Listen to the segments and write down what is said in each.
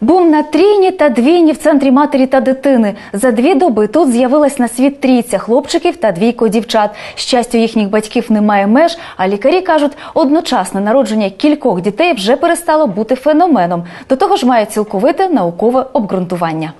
Бум на трійні та двійні в центрі матері та дитини. За дві доби тут з'явилась на світ трійця хлопчиків та двійко дівчат. Щастю, їхніх батьків немає меж, а лікарі кажуть, одночасне народження кількох дітей вже перестало бути феноменом. До того ж, має цілковите наукове обґрунтування.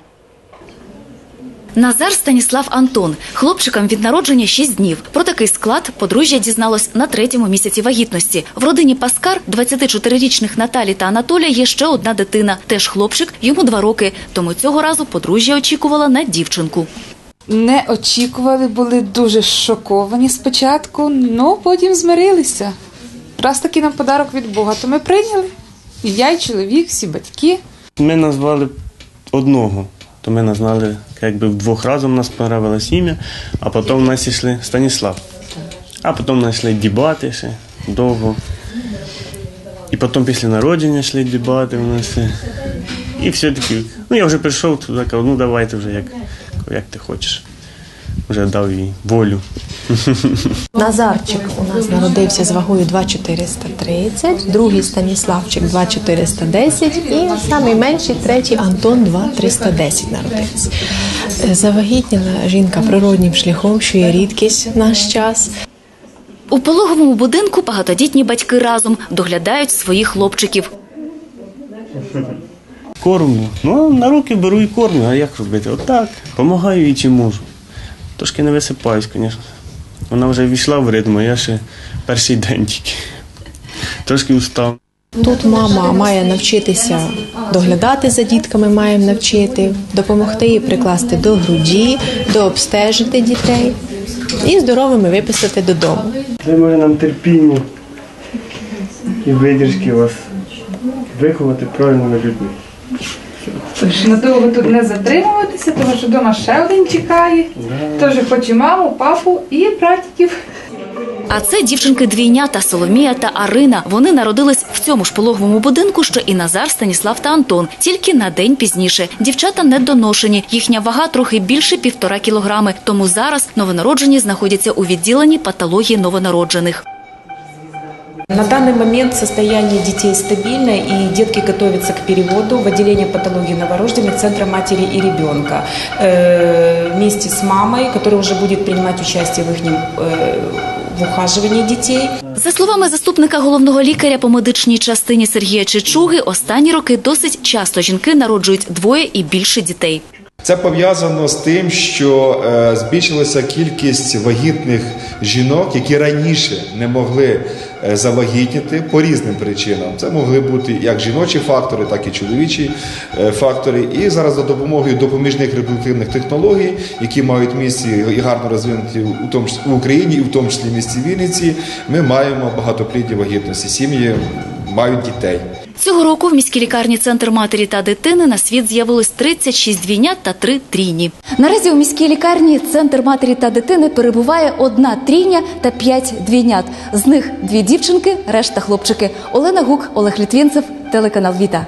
Назар Станіслав Антон. Хлопчикам від народження 6 днів. Про такий склад подружжя дізналось на третьому місяці вагітності. В родині Паскар 24-річних Наталі та Анатолія є ще одна дитина. Теж хлопчик, йому два роки. Тому цього разу подружжя очікувала на дівчинку. Не очікували, були дуже шоковані спочатку, але потім змирилися. Раз таки нам подарок від Бога, то ми прийняли. І я, і чоловік, всі батьки. Ми назвали одного, то ми назвали, якби вдвох разом нас понравилось ім'я, а потім в нас йшли Станіслав. А потім в нас йшли дебати ще довго. І потім після народження йшли дебати у нас. І все-таки, ну я вже прийшов туди, казав, ну давайте вже як, як ти хочеш. Вже дав їй волю. Назарчик у нас народився з вагою 2,430, другий Станіславчик 2,410 і найменший третій Антон 2,310 народився. Завагітніла жінка природнім шляхом, що є рідкість в наш час. У пологовому будинку багатодітні батьки разом доглядають своїх хлопчиків. Кормлю. Ну, на руки беру і кормлю, а як робити? Отак. Помагаю їй чим можу. Трошки не висипаюсь, звісно. Вона вже війшла в ритм, а я ще перший день тільки. Трошки устав. Тут мама має навчитися доглядати за дітками, маємо навчити, допомогти їй прикласти до груді, дообстежити дітей і здоровими виписати додому. Дай може нам терпіння і видержки вас виховати правильними людьми. Надовго тут не затримуватися, тому що вдома ще один чекає. Тож хоче маму, папу і братиків. А це дівчинки двійнята Соломія та Арина. Вони народились в цьому ж пологовому будинку, що і Назар, Станіслав та Антон. Тільки на день пізніше. Дівчата недоношені. Їхня вага трохи більше півтора кілограми. Тому зараз новонароджені знаходяться у відділенні патології новонароджених. На данный момент состояние детей стабильное, и детки готовятся к переводу в отделение патологии новорожденных Центра матери и ребенка э, вместе с мамой, которая уже будет принимать участие в их в ухаживании детей. За словами заступника головного лікаря по медичній частині Сергія Чечуги, останні роки досить часто жінки народжують двоє і більше дітей. Це пов'язано з тим, що е, збільшилася кількість вагітних жінок, які раніше не могли е, завагітніти по різним причинам. Це могли бути як жіночі фактори, так і чоловічі е, фактори. І зараз за допомогою допоміжних репродуктивних технологій, які мають місце і гарно розвинуті у тому в Україні, і в тому числі в місті Вінниці, ми маємо багатоплідні вагітності. Сім'ї мають дітей. Цього року в міській лікарні Центр матері та дитини на світ з'явилось 36 двійнят та 3 трійні. Наразі у міській лікарні Центр матері та дитини перебуває одна трійня та 5 двійнят. З них дві дівчинки, решта хлопчики. Олена Гук, Олег Літвінцев, телеканал Віта.